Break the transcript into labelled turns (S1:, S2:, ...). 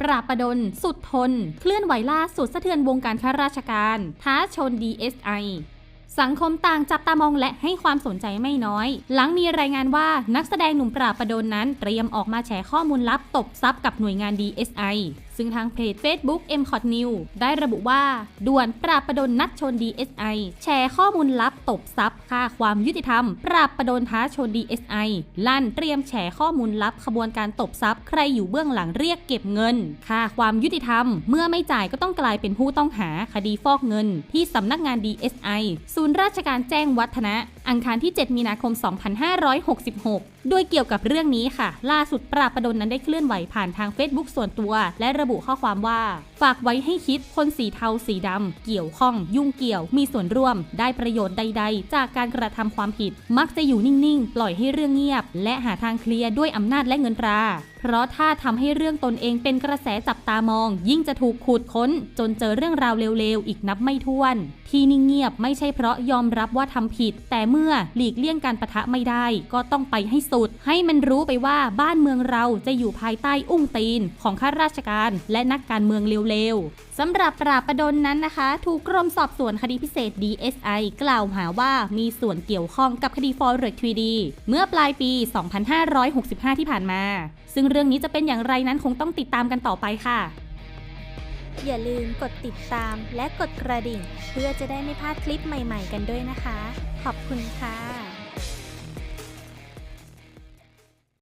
S1: ปราประดน สุดทน เคลื่อนไหวล่าสุดสะเทือนวงการข้าราชการ ท้าชน DSI สังคมต่างจับตามองและให้ความสนใจไม่น้อย หลังมีรายงานว่านักแสดงหนุ่มปราประดนนั้นเตรียมออกมาแฉข้อมูลลับตบซับกับหน่วยงาน DSI ซึ่งทางเพจ Facebook m c o t New ได้ระบุว่า ด่วนปราบประดนนัดชน DSI แชร์ข้อมูลลับตบทรัพย์ค่าความยุติธรรม ปราบประดนท้าชน DSI ลั่นเตรียมแฉข้อมูลลับขบวนการตบทรัพย์ใครอยู่เบื้องหลังเรียกเก็บเงิน ค่าความยุติธรรม เมื่อไม่จ่ายก็ต้องกลายเป็นผู้ต้องหาคดีฟอกเงิน ที่สำนักงาน DSI ศูนย์ราชการแจ้งวัฒนะอังคารที่ 7 มีนาคม 2566 โดยเกี่ยวกับเรื่องนี้ค่ะ ล่าสุดปราประดนนั้นได้เคลื่อนไหวผ่านทาง Facebook ส่วนตัว และระบุข้อความว่า ฝากไว้ให้คิดคนสีเทาสีดำ เกี่ยวข้อง ยุ่งเกี่ยว มีส่วนร่วม ได้ประโยชน์ใด ๆ จากการกระทำความผิด มักจะอยู่นิ่งๆ ปล่อยให้เรื่องเงียบ และหาทางเคลียร์ด้วยอำนาจและเงินตราเพราะถ้าทำให้เรื่องตนเองเป็นกระแสจับตามอง ยิ่งจะถูกขูดค้น จนเจอเรื่องราวเลวๆ อีกนับไม่ถ้วน ที่นิ่งเงียบไม่ใช่เพราะยอมรับว่าทำผิด แต่เมื่อหลีกเลี่ยงการประทะไม่ได้ ก็ต้องไปให้สุด ให้มันรู้ไปว่าบ้านเมืองเราจะอยู่ภายใต้อุ้งตีน ของข้าราชการ และนักการเมืองเลวๆสำหรับปราบประดนนั้นนะคะ ถูกกรมสอบสวนคดีพิเศษ DSI กล่าวหาว่ามีส่วนเกี่ยวข้องกับคดี Forex 3D เมื่อปลายปี 2565 ที่ผ่านมา ซึ่งเรื่องนี้จะเป็นอย่างไรนั้นคงต้องติดตามกันต่อไปค่ะ
S2: อย่าลืมกดติดตามและกดกระดิ่ง เพื่อจะได้ไม่พลาดคลิปใหม่ ๆ กันด้วยนะคะ ขอบคุณค่ะ